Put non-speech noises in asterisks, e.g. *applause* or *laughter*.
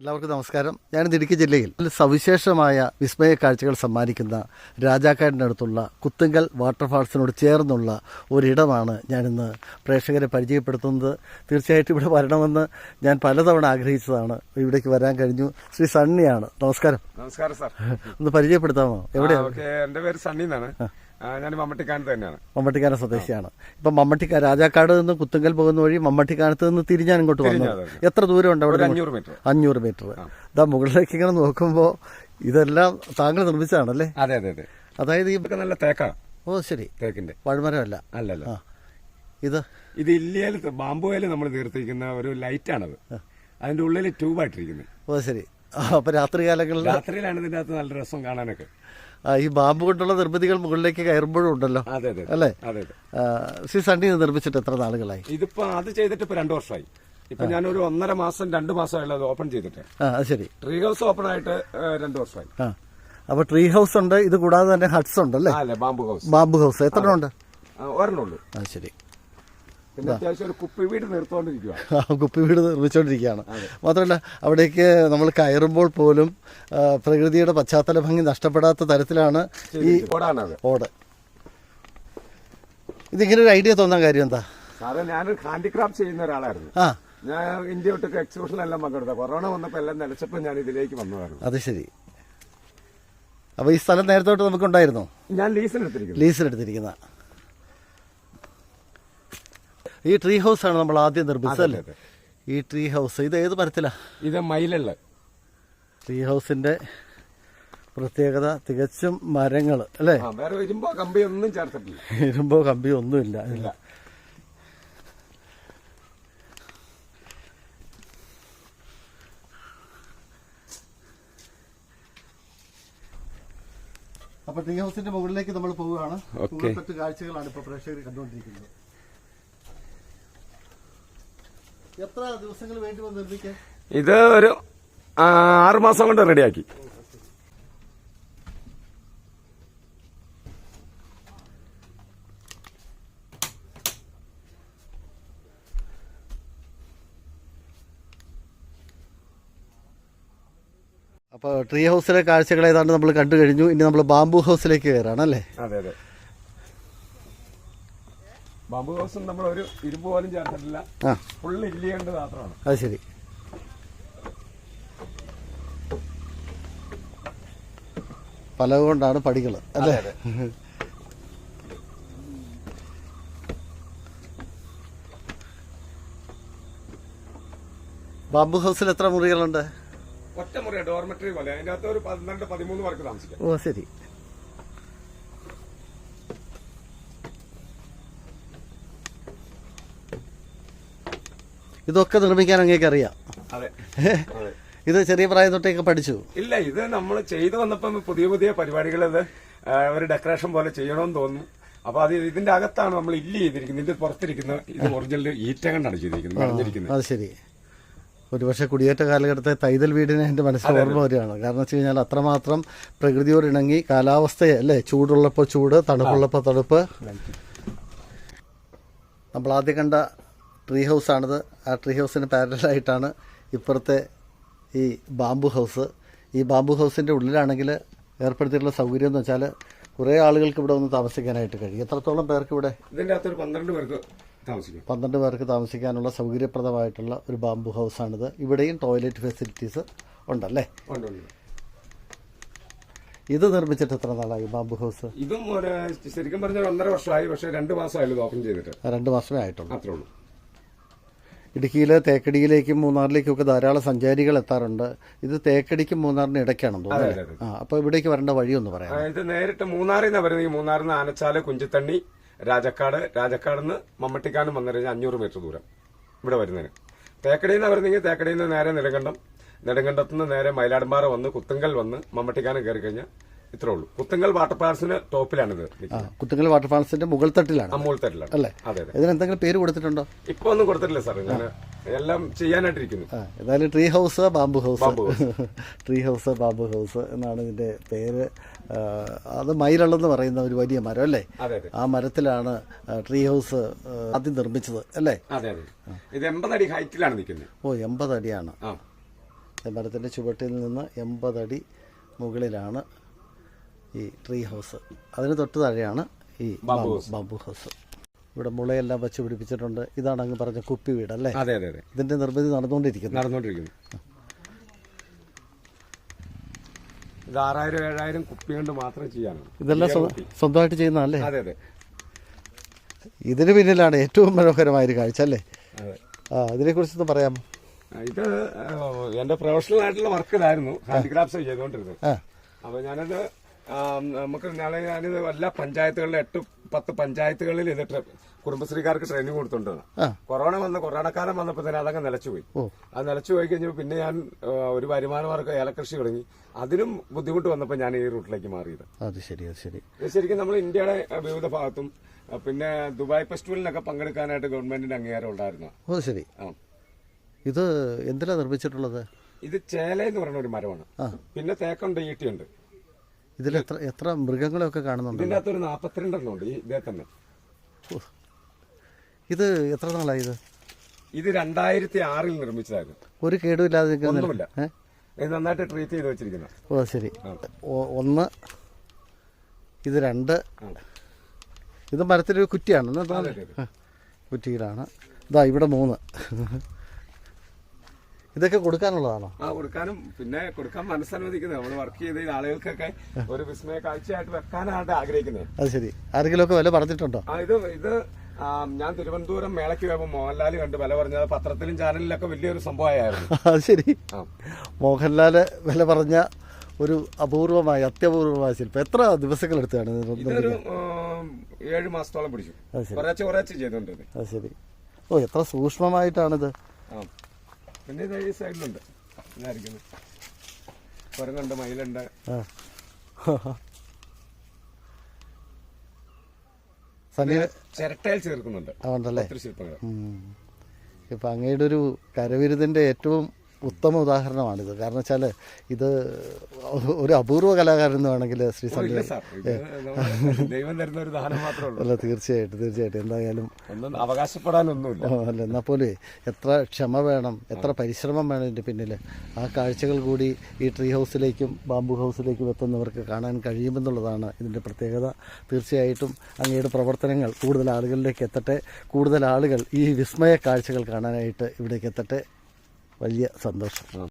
എല്ലാവർക്കും നമസ്കാരം. ഞാൻ ഇടുക്കി ജില്ലയിൽ സവിശേഷമായ വിസ്മയ കാഴ്ചകൾ സമ്മാനിക്കുന്ന രാജാക്കാടിന്റെ അടുത്തുള്ള കുത്തുങ്കൽ വാട്ടർഫാൾസിനോട് ചേർന്നുള്ള ഒരിടമാണ് ഞാനിന്ന് പ്രേക്ഷകരെ പരിചയപ്പെടുത്തുന്നത്. തീർച്ചയായിട്ടും ഇവിടെ വരണമെന്ന് ഞാൻ പലതവണ ആഗ്രഹിച്ചതാണ്. ഇവിടേക്ക് വരാൻ കഴിഞ്ഞു. ശ്രീ സണ്ണിയാണ്. നമസ്കാരം. നമസ്കാരം സാർ. ഒന്ന് പരിചയപ്പെടുത്താമോ? എവിടെയാണ്? എന്റെ പേര് സണ്ണി എന്നാണ്. ഞാൻ മമ്മട്ടിക്കാനത്ത് തന്നെയാണ്. മമ്മട്ടിക്കാന സ്വദേശിയാണ്. ഇപ്പൊ മമ്മട്ടിക്ക രാജാക്കാട് നിന്ന് കുത്തുങ്കൽ പോകുന്ന വഴി മമ്മട്ടിക്കാനത്ത് നിന്ന് തിരിഞ്ഞാൽ ഇങ്ങോട്ട് വന്നു എത്ര ദൂരമുണ്ട് അവിടെ? അഞ്ഞൂറ് മീറ്റർ. അഞ്ഞൂറ് മീറ്റർ. ഇതാ മുകളിലേക്ക് ഇങ്ങനെ നോക്കുമ്പോൾ ഇതെല്ലാം താങ്കൾ നിർമ്മിച്ചതാണല്ലേ? അതെ അതെ അതെ. അതായത് ഈ നല്ല തേക്കാ. ഓ ശരി. തേക്കിന്റെ. വഴിമരമല്ല. അല്ലല്ല. ഇത്? ഇത് ഇല്ലിയൽ ബാമ്പുവേൽ നമ്മൾ തീർത്തിരിക്കുന്ന ഒരു ലൈറ്റ് ആണത് അതിന്റെ ഉള്ളിൽ ട്യൂബായിട്ടിരിക്കുന്നത് ഓ ശരി. അപ്പൊ രാത്രി കാലങ്ങളിൽ രാത്രിയിലാണ് ഇതിന്റെ അകത്ത് നല്ല രസം കാണാനൊക്കെ. ഈ ബാമ്പ് കൊണ്ടുള്ള നിർമ്മിതികൾ മുകളിലേക്ക് കയറുമ്പോഴും ഉണ്ടല്ലോ. സി അല്ലേ? ആ, സണ്ണി നിർമ്മിച്ചിട്ട് എത്ര നാളുകളായി? ഇതിപ്പോ അത് ചെയ്തിട്ട് ഇപ്പൊ രണ്ടു വർഷമായി. ഇപ്പൊ ഞാനൊരു ഒന്നര മാസം രണ്ട് മാസമായുള്ളത് ഓപ്പൺ ചെയ്തിട്ട്. ശരി. ട്രീ ഹൗസ് ഓപ്പൺ ആയിട്ട് രണ്ടു വർഷമായി. അപ്പൊ ട്രീ ഹൗസ് ഉണ്ട് ഇത് കൂടാതെ തന്നെ ഹട്ട്സ് ഉണ്ട് അല്ലേ ബാമ്പു ഹൗസ്. Bamboo house. എത്ര ഉണ്ട്? ഒരെണ്ണുള്ളൂ ഒരെണ്ണം ഉള്ളൂ. ആ ശരി. പിന്നെ അത്യാവശ്യം ഒരു കുപ്പി വീട് നിർത്തോണ്ടിരിക്കുക കുപ്പി വീട് നിർമ്മിച്ചുകൊണ്ടിരിക്കുകയാണ് മാത്രമല്ല അവിടേക്ക് നമ്മൾ കയറുമ്പോൾ പോലും പ്രകൃതിയുടെ പശ്ചാത്തല ഭംഗി നഷ്ടപ്പെടാത്ത തരത്തിലാണ് ഈ ഓടാണത്. ഓട്. ഇതിങ്ങനെ ഒരു ഐഡിയ തോന്നാൻ കാര്യം എന്താ? സാറേ ഞാനൊരു ഹാൻഡിക്രാഫ്റ്റ് ചെയ്യുന്ന ഒരാളായിരുന്നു. ആ. ഞാൻ ഇന്ത്യ വിട്ടൊക്കെ എക്സിബിഷനിലെല്ലാം പങ്കെടുത്ത കൊറോണ വന്നപ്പോൾ എല്ലാം നിലച്ചപ്പോൾ ഞാൻ ഇതിലേക്ക് വന്നതായിരുന്നു. അത് ശരി. അപ്പോൾ ഈ സ്ഥലം നേരത്തോട്ട് നമുക്കുണ്ടായിരുന്നോ? ഞാൻ ലീസിനെടുത്തിരിക്കുന്നു ലീസിലെടുത്തിരിക്കുന്ന ഈ ട്രീ ഹൗസ് ആണ് നമ്മൾ ആദ്യം നിർമ്മിച്ചത് ഈ ട്രീ ഹൗസ് ഇത് ഏത് മരത്തിലാ? ഇത് മയിലുള്ള. ട്രീ ഹൗസിന്റെ പ്രത്യേകത തികച്ചും മരങ്ങൾ അല്ലേ? വേറെ ഇരുമ്പോ കമ്പി ഒന്നും ചേർത്തിട്ടില്ല. ഇരുമ്പോ കമ്പി ഒന്നുമില്ല. ഇല്ല. അപ്പൊ ട്രീ ഹൗസിന്റെ മുകളിലേക്ക് നമ്മൾ പോവുകയാണ്. കാഴ്ചകളാണ് ഇപ്പൊ പ്രേക്ഷകർ കണ്ടുകൊണ്ടിരിക്കുന്നത്. എത്ര ദിവസങ്ങൾ വേണ്ടി വന്ന് നിർമ്മിക്കാൻ? ഇത് ഒരു ആറുമാസം ആറ് മാസം കൊണ്ട് റെഡിയാക്കി. അപ്പോൾ ട്രീ ഹൗസിലെ കാഴ്ചകൾ ഏതാണ്ട് നമ്മൾ കണ്ടു കഴിഞ്ഞു. ഇനി നമ്മൾ ബാംബു ഹൗസിലേക്ക് കയറാണ് അല്ലേ? അതെ അതെ. ബാമ്പു ഹൗസും നമ്മൾ ഒരു ഇരുമ്പ് പോലും ചേർത്തിട്ടില്ല. ഫുള്ള് ഇല്ലിയുണ്ട് മാത്രമാണ്. അത് ശരി. പലക കൊണ്ടാണ് പടികൾ അല്ലേ? ബാബു ഹൗസിൽ എത്ര മുറികളുണ്ട്? ഒറ്റ മുറിയാണ് ഡോർമെറ്ററി പോലെ. അതിന്റെ അകത്ത് ഒരു പന്ത്രണ്ട് പതിമൂന്ന് പേർക്ക് താമസിക്കാം. ഓ ശരി. ഇതൊക്കെ നിർമ്മിക്കാൻ അങ്ങേക്ക് അറിയാം. അതെ. അതെ *laughs* ഇത് ചെറിയ പ്രായം തൊട്ടേക്ക് പഠിച്ചു. ഇല്ല ഇത് നമ്മൾ ചെയ്തു വന്നപ്പം പുതിയ പുതിയ പരിപാടികൾ ഒരു ഡെക്കറേഷൻ പോലെ ചെയ്യണമെന്ന് തോന്നുന്നു. അപ്പൊ അത് ഇതിന്റെ അകത്താണ് നമ്മൾ ഇല്ല ചെയ്തിരിക്കുന്നത്. ഇതിന്റെ പുറത്തിരിക്കുന്ന ഇത് ഒറിജിനൽ ഈറ്റ കണ്ടാണ് ചെയ്തിരിക്കുന്നത് പറഞ്ഞിരിക്കുന്നത് അത് ശരി. ഒരുപക്ഷെ കുടിയേറ്റ കാലഘട്ടത്തെ തൈതൽ വീടിനെ എന്റെ മനസ്സിൽ ഓർമ്മ വരികയാണ്. കാരണം വെച്ച് കഴിഞ്ഞാൽ അത്രമാത്രം പ്രകൃതിയോട് ഇണങ്ങി കാലാവസ്ഥയെ അല്ലേ? ചൂടുള്ളപ്പോൾ ചൂട് തണുപ്പുള്ളപ്പോൾ തണുപ്പ്. നമ്മൾ ആദ്യം കണ്ട ട്രീ ഹൗസാണിത്. ആ ട്രീ ഹൗസിന് പാരലായിട്ടാണ് ഇപ്പുറത്തെ ഈ ബാംബു ഹൗസ്. ഈ ബാംബു ഹൗസിന്റെ ഉള്ളിലാണെങ്കിൽ ഏർപ്പെടുത്തിയിട്ടുള്ള സൗകര്യം എന്ന് വെച്ചാൽ കുറേ ആളുകൾക്ക് ഇവിടെ ഒന്ന് താമസിക്കാനായിട്ട് കഴിയും. എത്രത്തോളം പേർക്ക് ഇവിടെ ഇതിന്റെ അകത്ത് ഒരു പന്ത്രണ്ട് പേർക്ക് താമസിക്കും. പന്ത്രണ്ട് പേർക്ക് താമസിക്കാനുള്ള സൗകര്യപ്രദമായിട്ടുള്ള ഒരു ബാംബു ഹൗസാണിത്. ഇവിടെയും ടോയ്ലറ്റ് ഫെസിലിറ്റീസ് ഉണ്ടല്ലേ? ഉണ്ട്, ഉണ്ട്. ഇത് നിർമ്മിച്ചിട്ട് എത്ര നാളായി ബാംബു ഹൗസ്? ഇതും ശരിക്കും പറഞ്ഞാൽ ഒന്നര വർഷമായി പക്ഷേ രണ്ട് മാസമായാലും ഇത് ഓപ്പൺ ചെയ്തിട്ട്. രണ്ട് മാസമേ ആയിട്ടുള്ളൂ. അത്രേ ഉള്ളൂ. ഇടുക്കിയിലെ തേക്കടിയിലേക്കും മൂന്നാറിലേക്കും ഒക്കെ ധാരാളം സഞ്ചാരികൾ എത്താറുണ്ട്. ഇത് തേക്കടിക്കും മൂന്നാറിനും ഇടയ്ക്കാണെന്ന് തോന്നുന്നു ആ അപ്പോൾ ഇവിടേക്ക് വരേണ്ട വഴിയൊന്ന് പറയാം ഇത് നേരിട്ട് മൂന്നാറിൽ നിന്ന് വരുന്നത്. ഈ മൂന്നാറിൽ നിന്ന് ആനച്ചാൽ കുഞ്ചിത്തണ്ണി രാജക്കാട്. രാജക്കാട് നിന്ന് മമ്മട്ടിക്കാനും വന്നു കഴിഞ്ഞാൽ അഞ്ഞൂറ് മീറ്റർ ദൂരം ഇവിടെ വരുന്നതിന്. തേക്കടിയിൽ നിന്ന് വരുന്നെങ്കിൽ തേക്കടിയിൽ നിന്ന് നേരെ നെടുങ്കണ്ടം. നെടുങ്കണ്ടത്ത് നിന്ന് നേരെ മയിലാടുംപാറ വന്ന് കുത്തുങ്കൽ വന്ന് മമ്മട്ടിക്കാനും കയറി കഴിഞ്ഞാൽ ഇത്രേ ഉള്ളൂ. കുത്തങ്ങൽ വാട്ടർ ഫാൾസിന് ടോപ്പിലാണിത് കുത്തങ്ങൽ വാട്ടർ ഫാൾസിന്റെ മുകൾ തട്ടിലാണ്. മുകൾ തട്ടിലാണ്. അല്ലേ? ഇതിന് എന്തെങ്കിലും പേര് കൊടുത്തിട്ടുണ്ടോ? ഇപ്പൊ ഒന്നും കൊടുത്തിട്ടില്ല സാർ ഞാൻ എല്ലാം ചെയ്യാനായിട്ടിരിക്കുന്നു. ഏതായാലും tree house bamboo house. *laughs* Tree house bamboo house എന്നാണ് ഇതിന്റെ പേര്. അത് മയിലുള്ളെന്ന് പറയുന്ന ഒരു വലിയ മരം അല്ലേ? ആ മരത്തിലാണ് ട്രീ ഹൗസ് ആദ്യം നിർമ്മിച്ചത് അല്ലേ? ഇത് എൺപത് അടി ഹൈറ്റിലാണ് നിൽക്കുന്നത്. ഓ എൺപത് അടിയാണ് മരത്തിന്റെ ചുവട്ടിൽ നിന്ന് എൺപതടി മുകളിലാണ് ഈ ട്രീ ഹൗസ് അതിന് തൊട്ട് താഴെയാണ് ഈ ബാംബു ഹൗസ് ഇവിടെ മുളയെല്ലാം വെച്ച് പിടിപ്പിച്ചിട്ടുണ്ട്. ഇതാണ് അങ്ങ് പറഞ്ഞ കുപ്പി വീട് അല്ലേ? അതെ അതെ അതെ. ഇതിന്റെ നിർമ്മിതി നടന്നുകൊണ്ടിരിക്കുന്നു. നടന്നുകൊണ്ടിരിക്കുന്നു. ഇത് ആറായിരം ഏഴായിരം കുപ്പി കൊണ്ട് മാത്രം ചെയ്യാനാണ്. ഇതെല്ലാം സ്വ- സ്വന്തമായിട്ട് ചെയ്യുന്നതല്ലേ അതെ അതെ. ഇതിന് പിന്നിലാണ് ഏറ്റവും മനോഹരമായൊരു കാഴ്ച അല്ലേ? ആ ഇതിനെക്കുറിച്ചൊന്ന് പറയാമോ? ഇത് എന്റെ പ്രൊഫഷണൽ ആയിട്ടുള്ള വർക്ക് ഇതായിരുന്നു ഹാൻഡിക്രാഫ്റ്റ്സ് ചെയ്തുകൊണ്ടിരുന്നത്. അപ്പൊ ഞാനത് നമുക്ക് നാളെ ഞാനിത് എല്ലാ പഞ്ചായത്തുകളിലും എട്ട് പത്ത് പഞ്ചായത്തുകളിൽ ഇത് കുടുംബശ്രീക്കാർക്ക് ട്രെയിനിങ് കൊടുത്തിട്ടുണ്ട് വന്ന കൊറോണ വന്ന കൊറോണക്കാലം വന്നപ്പോൾ തന്നെ അതങ്ങ് നിലച്ചുപോയി. അത് നിലച്ചു പോയി കഴിഞ്ഞപ്പോൾ പിന്നെ ഞാൻ ഒരു വരുമാനമാർക്ക് ഏലകൃഷി തുടങ്ങി. അതിനും ബുദ്ധിമുട്ട് വന്നപ്പോൾ ഞാൻ ഈ റൂട്ടിലേക്ക് മാറിയത്. അത് ശരി അത് ശരി. ശരിക്കും നമ്മൾ ഇന്ത്യയുടെ വിവിധ ഭാഗത്തും പിന്നെ ദുബായ് ഫെസ്റ്റിവലിനൊക്കെ പങ്കെടുക്കാനായിട്ട് ഗവൺമെന്റിന്റെ അംഗീകാരം ഉണ്ടായിരുന്നു. ഓ ശരി. ഇത് എന്തിനാ നിർമ്മിച്ചിട്ടുള്ളത്? ഇത് ചേല എന്ന് പറയുന്ന ഒരു മരമാണ്. പിന്നെ തേക്കുണ്ട് ഈട്ടിയുണ്ട്. ഇതിൽ എത്ര എത്ര മൃഗങ്ങളെയൊക്കെ കാണുന്നുണ്ട് ഇതിനകത്ത് ഒരു നാൽപ്പത്തിരണ്ടെണ്ണം ഉണ്ട്. ഈ ഇതേ തന്നെ. ഇത് എത്ര നാളായി ഇത്? ഇത് രണ്ടായിരത്തി ആറിൽ നിർമ്മിച്ചതായിരുന്നു. ഒരു കേടുമില്ലാതെ നിൽക്കുന്ന ഒന്നുമില്ല. ഇത് നന്നായിട്ട് ട്രീറ്റ് ചെയ്ത് വെച്ചിരിക്കുന്നത് ഓ ശരി. ഒ- ഒന്ന് ഇത് രണ്ട്. ഇത് മരത്തിലൊരു കുറ്റിയാണ്. എന്നാ തോന്നുന്നത്? കുറ്റിയിലാണ്. ഇതാ ഇവിടെ മൂന്ന്. ഇതൊക്കെ കൊടുക്കാനുള്ളതാണോ? ആ കൊടുക്കാനും. പിന്നെ കൊടുക്കാൻ മനസ്സനുവദിക്കുന്നത് നമ്മൾ വർക്ക് ചെയ്ത ആളുകൾക്കൊക്കെ ഒരു വിസ്മയ കാഴ്ചയായിട്ട് വെക്കാനാണ് ആഗ്രഹിക്കുന്നത്. അത് ശരി. ആരെങ്കിലും ഒക്കെ വില പറഞ്ഞിട്ടുണ്ടോ? ആ ഇത് ഇത് ഞാൻ തിരുവനന്തപുരം മേളയ്ക്ക് പോയപ്പോൾ മോഹൻലാൽ കണ്ട് വില പറഞ്ഞത് പത്രത്തിലും ചാനലിലൊക്കെ വലിയൊരു സംഭവമായിരുന്നു. *laughs* അത് ശരി. മോഹൻലാൽ വില പറഞ്ഞ ഒരു അപൂർവമായ അത്യപൂർവമായ ശില്പം. എത്ര ദിവസങ്ങൾ എടുത്താണ് ഇതൊരു ഏഴ് മാസത്തോളം പിടിച്ചു. കുറച്ച് കുറച്ച് ചെയ്തോണ്ട് ഇത്. അത് ശരി. ഓ എത്ര സൂക്ഷ്മമായിട്ടാണിത്. ആ. പിന്നെ ഇത് ഈ സൈഡിലുണ്ട്. ഇതായിരിക്കുന്നു കുരങ്ങുണ്ട് മയിലുണ്ട്. ചിരട്ടയിൽ ചേർക്കുന്നുണ്ട്. ആ ഉണ്ടല്ലേ? ഒത്തിരി ശില്പങ്ങൾ. ഉം. അങ്ങയുടെ ഒരു കരവിരുതിന്റെ ഏറ്റവും ഉത്തമ ഉദാഹരണമാണിത് കാരണം വെച്ചാൽ ഇത് ഒരു അപൂർവ കലാകാരൻ എന്ന് വേണമെങ്കിൽ ശ്രീ സന്ധ്യ അല്ല തീർച്ചയായിട്ടും തീർച്ചയായിട്ടും. എന്തായാലും അവകാശപ്പെടാനൊന്നും അവകാശപ്പെടാനൊന്നുമില്ല. അല്ല എന്നാൽ പോലും എത്ര ക്ഷമ വേണം എത്ര പരിശ്രമം വേണം ഇതിന്റെ പിന്നിൽ ആ കാഴ്ചകൾ കൂടി ഈ ട്രീ ഹൗസിലേക്കും ബാംബു ഹൗസിലേക്കും എത്തുന്നവർക്ക് കാണാൻ കഴിയുമെന്നുള്ളതാണ് ഇതിന്റെ പ്രത്യേകത. തീർച്ചയായിട്ടും അങ്ങയുടെ പ്രവർത്തനങ്ങൾ കൂടുതൽ ആളുകളിലേക്ക് എത്തട്ടെ. കൂടുതൽ ആളുകൾ ഈ വിസ്മയ കാഴ്ചകൾ കാണാനായിട്ട് ഇവിടേക്ക് എത്തട്ടെ. വലിയ സന്തോഷം.